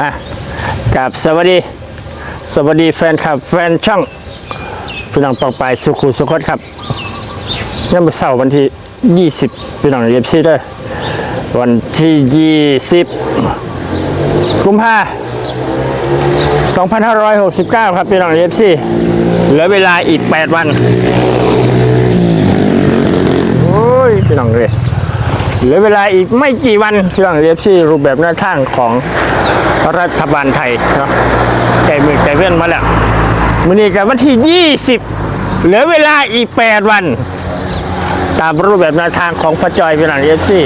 อะกับสวัสดี สวัสดีแฟนคลับ แฟนช่องพี่น้องปองไปายสุขุสุขดครับนี่มาเสาร์วันที่ 20พี่น้องเอฟซีด้วยวันที่ 20 กุมภา2569 ครับพี่น้องเอฟซีเหลือเวลาอีก 8 วัน โอ้ยพี่น้องเลย เหลือเวลาอีกไม่กี่วันพี่องเอฟซีรูปแบบหน้าทางของรัฐบาลไทยเนาะใจมือใจเพื่อนมาแล้วมื้อนี้กับวันที่ 20 เหลือเวลาอีก 8 วัน ตามรูปแบบแนวทางของพระจอยพี่น้องเอฟซี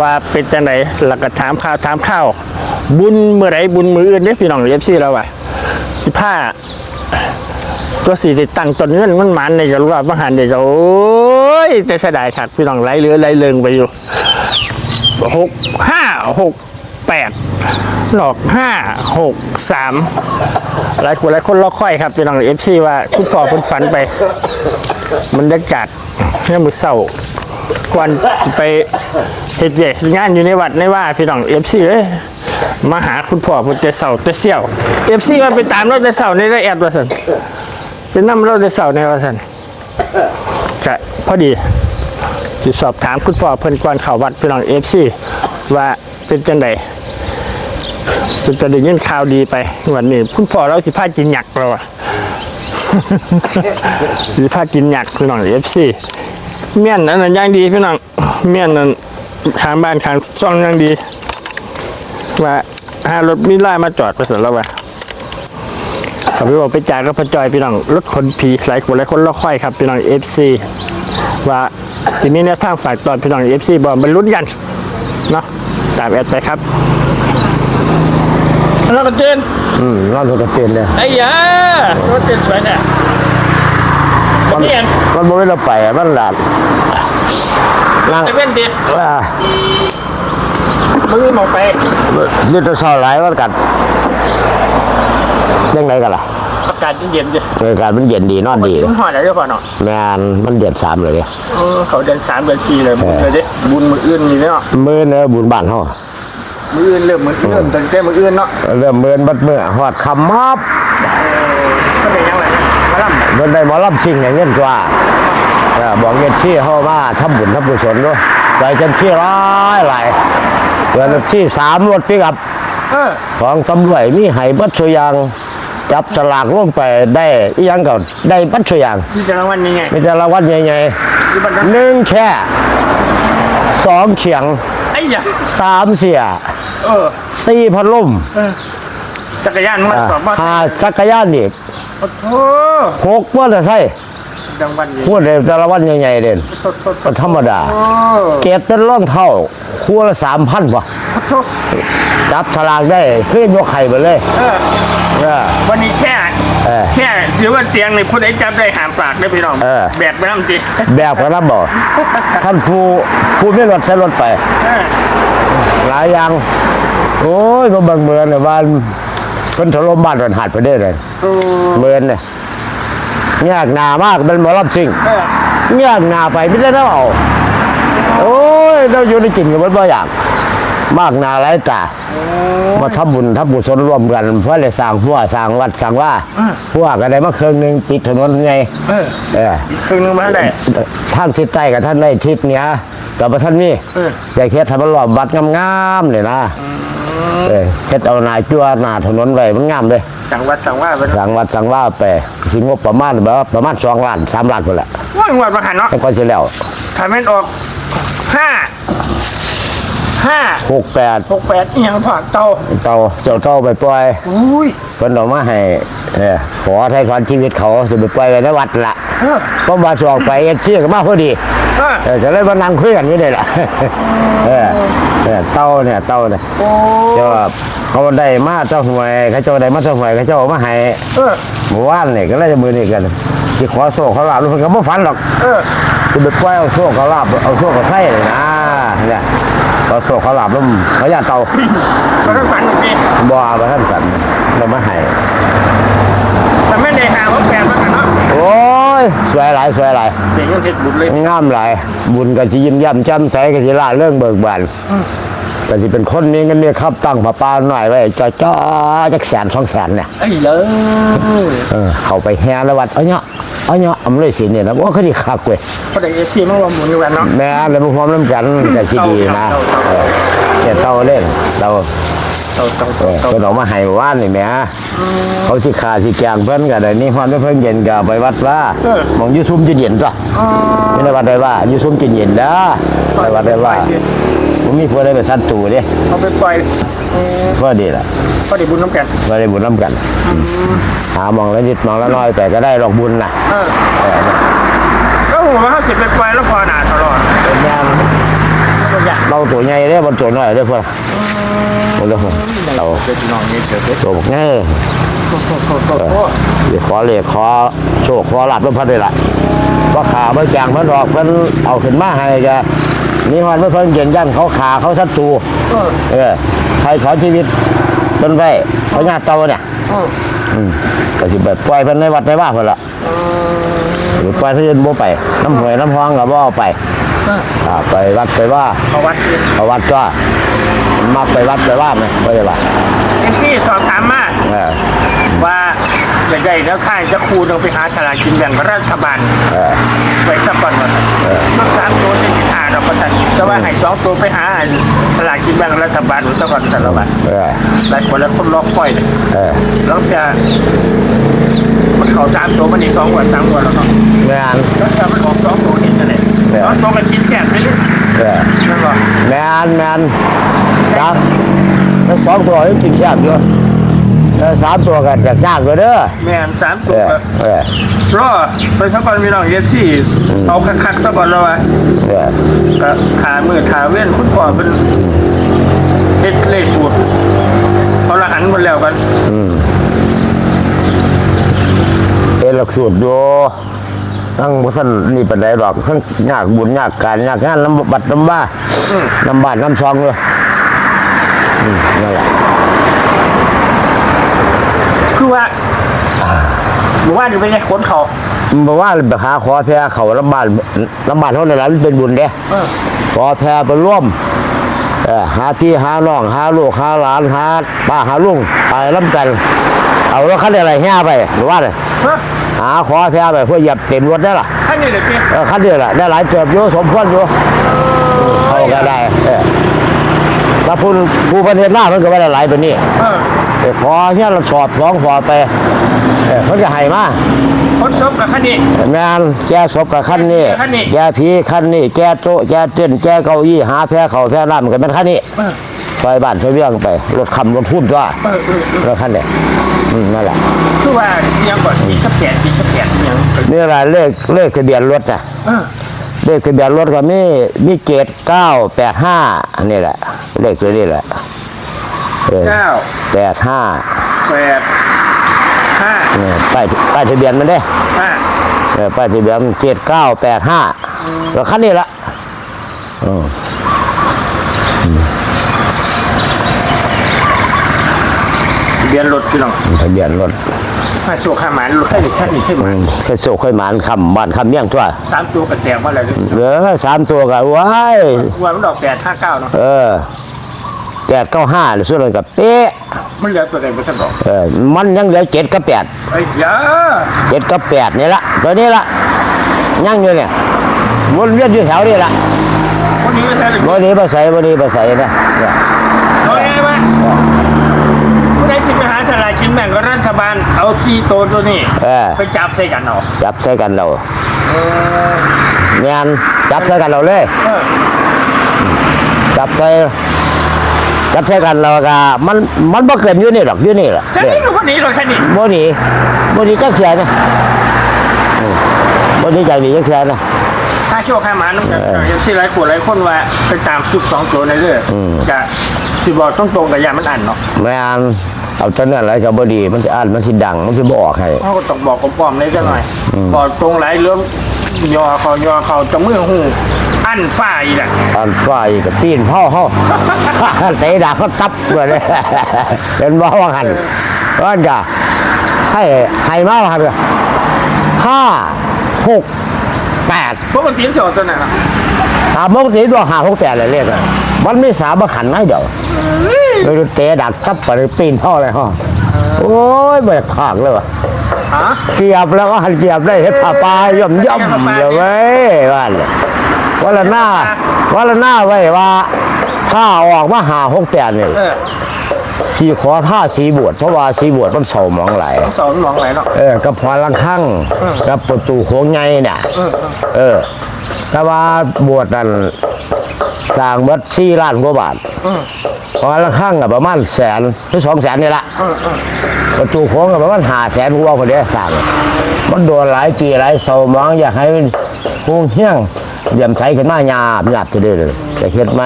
ว่าเป็นจังไหนหลักก็ถามข่าวถามข้าว บุญเมื่อไรบุญมืออื่นเนี่ยพี่น้องเอฟซีแล้วว่ะสิผ้าตัวสีติดตั้งต้นเงินมันหมันในกับว่าบางหันเดี๋ยวโอ้ ยแต่เสียดายขาดพี่น้องไหลเรือไหลเลิงไปอยู่หกห้าหกแปดหลอกห้าหกสามหลายคนหลายคนล็อค่อยครับพี่น้องเอฟซีว่าคุณพ่อคุณฝันไปมันได้กาศเนี่ยมือเศร้าก่อนไปเหตุใหญ่งานอยู่ในวัดในว่าพี่น้องเอฟซีเอ้ยมาหาคุณพ่อคุณเตเสาเตเสี่ยวเอฟซีว่าไปตามรถเตเสาในได้แอดว่าสันเป็นน้ำรถเตเสาในว่าสัน ก็พอดีจะสอบถามคุณพ่อเพิ่นก่อนข้าววัดพี่น้องเอฟซีว่าเป็นจังไดเป็นจะได้ยินข่าวดีไปวันนี้คุณพ่อเราสิพากินหยักเราอะสิพากินหยักพี่น้องเอฟซีเมี่ยนนั้นย่างดีพี่น้องเมี่ยนนั้นข้างบ้านข้างซ่องย่างดีว่าหารถมิล่ามาจอดไปเสร็จแล้วว่ะ ขาไปบอกไปจ่ายก็พระจอยพี่น้องรถคนผีหลายคนหลายคนล็อกค่อยครับพี่น้องเอฟซีว่าสิมีแนวทางฝากตอนพี่น้องเอฟซีบอกบรรลุกันเนาะตามแอดไปครับแล้วก็เจนอืมรอดรถกระเจนเลยไอ้ยารถเจนสวยแท้เปลี่ยนมันบ่ไม่เราไปอะมันหลาดนั่งจะเป็นดีว่ามึงมองไปยืดตัวซอหลายวันกัดยังไงกันล่ะ อากาศเย็นๆดิเออการมันเย็นดีนอนดีถึงหอดแล้วเจ้าพ่อเนาะแม่นมันเดือดสามเลยเออเขาเดินสามเดินสี่เลยบุญเลยดิบุญมืออื่นนี่เนาะมือเนื้อบุญบ้านเฮามืออื่นเริ่มมือเริ่มตั้งแต่มืออื่นเนาะเริ่มเมินบัดเมื่อฮอดคำมอบก็เป็นยังไงนะมาล่ำเดินได้หมอลำสิ่งอย่างเงี้ยกว่าเออบอกเงี้ยที่เฮามาทำบุญทำกุศลด้วยไปจนที่ร้ายหลายเดือนที่สามรถปิกอัพเออของสำรวยมีไหบัตรชยาง จับสลากลงไปได้อีหยังก็ได้บัตรชยางที่จะรางวัลยังไงมีแต่ละวันใหญ่ที่บันทึกๆหนึ่งแค่สองเขียงไอ้ยาสามเสียเออสี่พัดลมจักรยานมาอ่าสอบมาห้าสักรยานอีกโอ้โหหกมอเตอร์ไซค์ รางวัลนี้พูดเลยแต่ละวันใหญ่ๆเด่นโทษโทษโทก็ษธรรมดาโอ้เกตเป็นร่องเท่าคู่ละสามพันวะโทษจับสลากได้เพื่อนยกไข่ไปเลยเออเออวันนี้แค่เออแค่ถือว่าเตียงในผู้ใดจับได้หามปากได้พี่น้องเออแบกไปน้ำจีแบบกระนับบอกท่านผู้ผู้ไม่รถใช้รถไปเออหลายอย่างโอ้ยมาเบิ่งเมือนเนี่ยบ้านเพิ่นถล่มบ้านเพิ่นหัดไปได้เลยโอ้เมือนเนี่ย ยากหนามากเป็นหมอลำซิ่งเออยากหนาไปไม่ได้แล้วเอาโอ้ยเราอยู่ในจินกับมันบ่อยากมากหนาหลายตามาทำบุญทำบุญสนร่วมกันเพื่อเลยสร้างพัวสร้างวัดสร้างว่าพัวก็ได้มาเครื่องหนึงติดถนนไงเออเอออีกครึ่งหนึงมาได้ท่านทิศใต้กับท่านในทิศเหนี้ยกับพระท่านนี่เออใจเฮ็ดทำมันรอบวัดงามๆเลยนะ เออเฮ็ดเอาหนาจั่วหนาถนนไว้มันงามเลยสั่งวัดสั่งว่าไปสั่งวัดสั่งว่าไปสิงบประมาณแบบว่าประมาณสองล้านสามล้านคนละว่างวัดมาหันเนาะแล้วก็สิแล้วถ้าแม่นออกห้าห้าหกแปดหกแปดอีหยังผ่าเตาเต่าเจ้าเต่าไปปล่อยอุ้ยเพิ่นเอามาให้เออขอไทยทอนชีวิตเขาสิไปปล่อยไว้ในวัดละเออเพราะว่าสออกไปเอ็ดเชี่ยก็มาพอดี เออ เออจะเลยมานั่งคุยกันอยู่นี่แหละเออ เออเต่าเนี่ยเต่าเนี่ยโอ้เจ้าว่าเขาได้มาเจ้าหวยเขาเจ้าได้มาเจ้าหวยเขาเจ้าเอามาให้เออเมื่อวานนี่ก็เลยจะมือนี่กันที่ขอโซ่เขาลาบแล้วเพิ่นก็บ่ฝันหรอกเออจะไปปล่อยเอาโซ่เขาลาบเอาโซ่เขาไส้เลยนะเนี่ยขอโซ่เขาลาบแล้วเขาญาติเต่ามันต้องฝันจริงบ่เอาไปท่านสันเรามาให้ แต่แม่นได้หาว่าแปดมาหันเนาะ โอ้ย สวยหลายสวยหลายเดี๋ยวยังเฮ็ดบุญเลยงามหลาย บุญก็สิยิ้มแย้มแจ่มใสก็สิล่าเรื่องเบิกบานแต่ที่เป็นคนมีเงินมีครับตั้งผ้าป่าหน่อยไว้จ้าจ้าจักแสนสองแสนเนี่ยไอ้เลยเออเขาไปแห่แล้ววัดเอาเนาะเอาเนาะอำเลยสิเนี่ยนะว่าเขาดีคักเว้ยพอได้เอฟซีมันรวมบุญอยู่กันเนาะแม่แล้วพร้อมน้ำกันแต่ที่ดีนะเออเนี่ยเต้าเล่นเรา เราต้องเออต้องเพิ่นเออกมาให้ว่านนี่แหม่เขาสิขาสิแกงเพิ่นก็ได้นี่ฮอนเพิ่นเย็นก็ไปวัดว่าหมองอยู่ซุ่มจินเย็นตัวไม่ได้วัดได้ว่าอยู่ซุ่มจินเย็นเด้อไปวัดได้ว่าบ่มีผู้ใดไปสัตว์ตูเด้เอาไปปล่อยก็ดีล่ะพอได้บุญน้ำกันบ่ได้บุญนํกัน หาหมองละนิดหมองละน้อยแต่ก็ได้ดอกบุญน่ะเออเออก็หัวเขาสิไปปล่อยแล้วพอหนาตลอดเป็นยามก็อยากเราตัวใหญ่เด้บ่ตัวน้อยเด้อเพิ่น บ่เด้อเราเป็นน้องนี่เกิดตัวบักแง่โคตรโคตรโคตรโคตรสิขอเลขขอโชคขอลาบเพิ่นได้ล่ะว่าขาบ่จางเพิ่นออกเพิ่นเอาขึ้นมาให้ก็นี่ฮอนเพิ่นเย็นยันเขาขาเขาศัตรูเออเออใครขอชีวิตเพิ่นไว้เขาญาติเตาเนี่ยเอออืมก็สิแบบปล่อยเพิ่นในวัดในว่าเพิ่นละหรือปล่อยเพิ่นบ่ไปน้ำหวยน้ำห้องก็บ่เอาไปเอออ่าไปวัดไปว่าเอาวัดเองเอาวัดก็ มักไปวัดไปว่าไหมบ่ได้ว่าเอฟซีสอบถามมาเออว่าใหญ่ๆแล้วค่ายจะครูต้องไปหาสลากกินแบ่งรัฐบาลเออไว้สักก่อนวันเมื่อสามตัวจะติดหาเราก็ตัดแต่ว่าให้สองตัวไปหาสลากกินแบ่งรัฐบาลไว้สักก่อนแต่ละวันเออหลายคนแล้วคนล็อกค่อยเลยเออแล้วจะมันเขาสามตัวมันอีกสองวันสามวันแล้วเนาะงานแล้วจะมันออกสองตัวนี่จะไหนเออสองตัวกันกินแซ่บไปเลยเออนั่นหรอแมนแมน ครับแล้วสองตัวยังกินแซ่บอยู่แล้วสามตัวกันจากยากเลยเด้อแม่นสามเอตัวอเออรอไปสักก่อนมีน้องเอฟซีเอาคักๆสักก่อนแล้ววะเออก็ขามือขาเว้นคุณพ่อเป็นเฮ็ดเลขสูตรเขาละหันหมดแล้วกันเอหลักสูตรอยู่ทั้งบ่ทันนี่ปานใดดอกทั้งยากบุญยากการยากงานลำบัดลำบ้าลำบานลำซองเลยอืม นั่นแหละคือว่าหรือว่าเดี๋ยวไปให้คนเขามันบอกว่าไปหาขอแพ้เขาลำบานลำบานเท่านั้นแหละมันเป็นบุญเด้เออขอแพ้ไปร่วมเออหาพี่หาน้องหาลูกหาหลานหาป้าหาลุงไปล้ำกัน เอารถคันอะไรแห่ไปหรือว่าเลยฮะหาขอแพ้ไปเพื่อเหยียบเต็มรถได้ล่ะท่านนี่เลยพี่เออคันเดียวล่ะได้หลายเติบอยู่สมควรอยู่เขาก็ได้เออ ถ้าผู้ผู้ประเทศหน้ามันก็ไม่ได้หลายแบบนี้เออไปขอเนี่ยเราสอบสองสอบไปเออเขาจะให้มาคนซบกับท่านนี่งานแก้ศพกับขั้นนี้ขั้นนี้ แก้ผีขั้นนี้แก้โต๊ะแก้เต้นแก้เก้าอี้หาแพ้เขาแพ้น้ำกันเป็นขั้นนี้เออไปบ้านไปเวียงไปรถคำรถพุ่นจ้าเออเออเออรถขั้นนี้อืมนั่นแหละคือว่ายังก่อนมีกระแปดมีกระแปดยังนี่แหละเลขเลขทะเบียนรถน่ะเออ เลขทะเบียนรถก็มีมีเกตเก้าแปดห้าอันนี้แหละ เลขตัวนี้แหละเออเก้าแปดห้าแปดห้าเนี่ยป้ายป้ายทะเบียนมันเด้ห้าเออป้ายทะเบียนเกตเก้าแปดห้าแล้วขั้นนี้ละอืมเบียนรถพี่น้องทะเบียนรถ มาสู่ข้าหมานรถแค่นี้แค่นี้ใช่ไหมอืมเคยโศกเคยหมานคำบ้านคำเมี่ยงตัวสามตัวกระแตกว่าอะไรเหลือสามตัวกับว้ายว่ามันดอกแปดห้าเก้าเนาะเออแปดเก้าห้าหรือส่วนกับเป๊ะมันเหลือตัวไหนไม่ใช่บอกเออมันยังเหลือเจ็ดกับแปดไอ้ยาเจ็ดกับแปดนี่ละตัวนี้ละยังอยู่เนี่ยวนเวียนอยู่แถวนี้ละคนนี้ไม่ใช่เลยวันนี้ไปใส่วันนี้ไปใส่เนี่ยเนี่ย เอาไงวะผู้ใด สิไปหาสลากกินแบ่งกับรัฐบาลเอาซีโตวตัวนี้เออ ไปจับใส่กันเอาจับใส่กันเราเนียนจับใส่กันเราเลย เออจับใส่จับใส่กันเราก็มันมันบ่เกินอยู่นี่หรอกอยู่นี่แหละแค่เนี่ยนี้คนนี้เราแค่นี้บ่หนีบ่หนีจักเสียนะอืมบ่หนีจากหนีจักเสียนะ ถ้าโชคให้หมาน้องกันอย่างที่หลายคนหลายคนว่าไปตามสุดสองตัวในเรื่องจะสิบอกต้องตรงกับยามันอ่านเนาะแม่น เอาจังนั้นอะไรก็บ่ดี มันจะอ่านมันสิดัง มันสิบ่ออกให้เขาก็ต้องบอกกป้อมๆเลยจะหน่อยบอกตรงหลายเรื่องยอเขายอเขาจะมือหูอันฝ้าอีกอะอ่านฝ่ายก็ตีนพ่อเฮาเตะดาเขาตับเลยเป็นบ่ว่าหันว่าจะให้ให้มาว่าหันก็ห้าหกแปดเพราะมันตีนสองตัวนั่นน่ะสามโมงสีตัวห้าหกแปดเลยเรียกอะ มันไม่สามารถขันไม่เดี๋ยวเลยเตะดักทับไปเลยปีนท่อเลยฮะโอ้ยเบิกขากเลยวะฮะเกียบแล้วก็หันเกียบได้เห็ดผ้าปลาย่อมย่อมเดี๋ยวเว้ยว่าเลยวันละหน้าวันละหน้าไว้ว่า ถ้าออกมาหาหกแปดเนี่ยเออสีขอท่าสีบวชเพราะว่าสีบวชมันเศร้าหมองไหลายสอนหลองไหลเนาะเออกับพอลังข้างกับประตูโค้งไงเนี่ยเออแต่ว่าบวชนั่น สร้างเบิดสี่ล้านกว่าบาทพอลังข้างกับประมาณแสนหรือสองแสนนี่ละประตูโค้งกับประมาณห้าแสนกว่าคนเดียวสร้าง มันโดนหลายปีหลายเศร้าหมองอยากให้มันคงเฮี้ยงเยี่ยมใสขึ้นมาหยาบหยาบจะได้เลยจะเฮ็ดไหม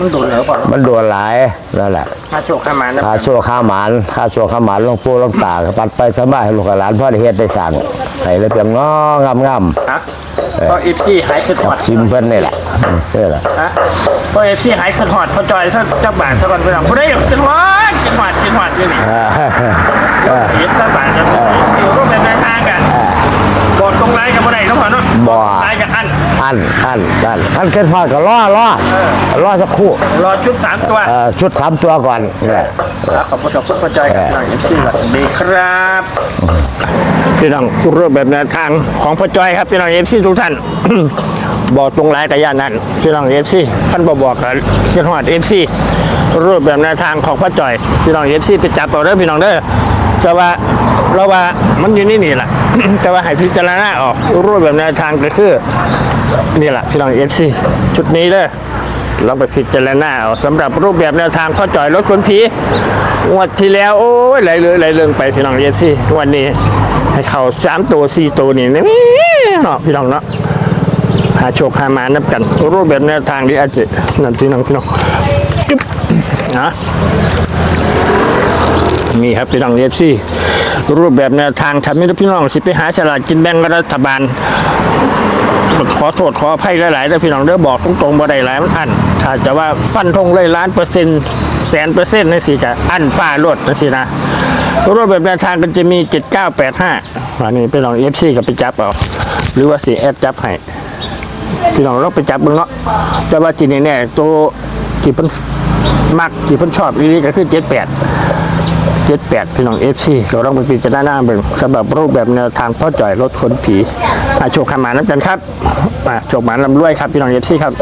มันโดนเหนือก่อนมันโดนหลายนั่นแหละมาโชคข้ามานะข้าชั่วข้าหมานข้าชั่วข้าหมานหลวงปู่หลวงตาก็ปัดไปสบายให้ลูกให้หลานพ่อได้เฮ็ดได้สั่งให้เลยเพียงงองามงามฮะพอเอฟซีหายขึ้นหกัอบดซิมเพิ่นนี่แหละอืมนี่แหละฮะพอเอฟซีหายขึ้นหอดพอจอยสักจับบาทสักก่อนไปหลังผู้ใดอยากขึ้นหอดขึ้นหอดขึ้นหอดอยู่นี่อ่าเห็นสักบาทจะอยู่รูปแบบแนวทางกันกดตรงไลน์กับผู้ใดต้องผ่อนเนาะ บ่ไลน์กับอันอันอันอันอันเกินพอก็รอรอรอสักครู่รอชุดสามตัวเอ่อชุดสามตัวก่อนนี่แหละครับขอบคุณขอบคุณพอจอยกับน้องเอฟซีสวัสดีครับพี่น้องรูปแบบแนวทางของพอจอยครับพี่น้องเอฟซีทุกท่าน บอกตรงไลน์กับย่านนั้นพี่น้องเอฟซีท่านบอกบอกกับจังหวัดเอฟซีรูปแบบแนวทางของพ่อจอยพี่น้องเอฟซีไปจับเอาเด้อพี่น้องเด้อแต่ว่าเราว่ามันอยู่นี่นี่แหละ แต่ว่าให้พิจารณาออกรูปแบบแนวทางก็คือ นี่แหละพี่น้องเอฟซีชุดนี้เด้อลองไปพิจารณาเอาสำหรับรูปแบบแนวทางพ่อจ่อยรถคนผีงวดที่แล้ว โอ้ยไหลเลยไหลเรื่องไปพี่น้องเอฟซีวันนี้ ให้เขาสามตัวสี่ตัวนี่นี่เนาะพี่น้องเนาะหาโชคหามานับกัน รูปแบบแนวทางที่อาจจะนั่นพี่น้องพี่น้องจึ๊บนะนี่ครับพี่น้องเอฟซี รูปแบบแนวทางทำให้พี่น้องสิไปหาฉลากกินแบ่งรัฐบาล ขอโทษขออภัยหลายๆแต่พี่น้องเด้อบอกตรงๆบ่ได้หลายมันอันถ้าจะว่าฟันธงเลยล้านเปอร์เซ็นต์แสนเปอร์เซ็นต์นั่นสิกะอันฟ้าลดนั่นสินะรูปแบบแนวทางก็จะมี 7985อันนี้พี่น้องเอฟซีก็ไปจับเอาหรือว่าสีแอดจับให้พี่น้องเราไปจับเบิ่งเนาะแต่ว่าจีนี่เนี่ยตัวที่เพิ่นมักที่เพิ่นชอบอีนี้ก็คือเจ็ดแปด เจ็ดแปดพี่น้องเอฟซีเราต้องไปพิจารณาเบิ่งสำหรับรูปแบบแนวทางพ่อจ่อยรถขนผีอาโชคขมาน้ำกันครับมาโชคหมาลำรวยครับพี่น้องเอฟซีครับ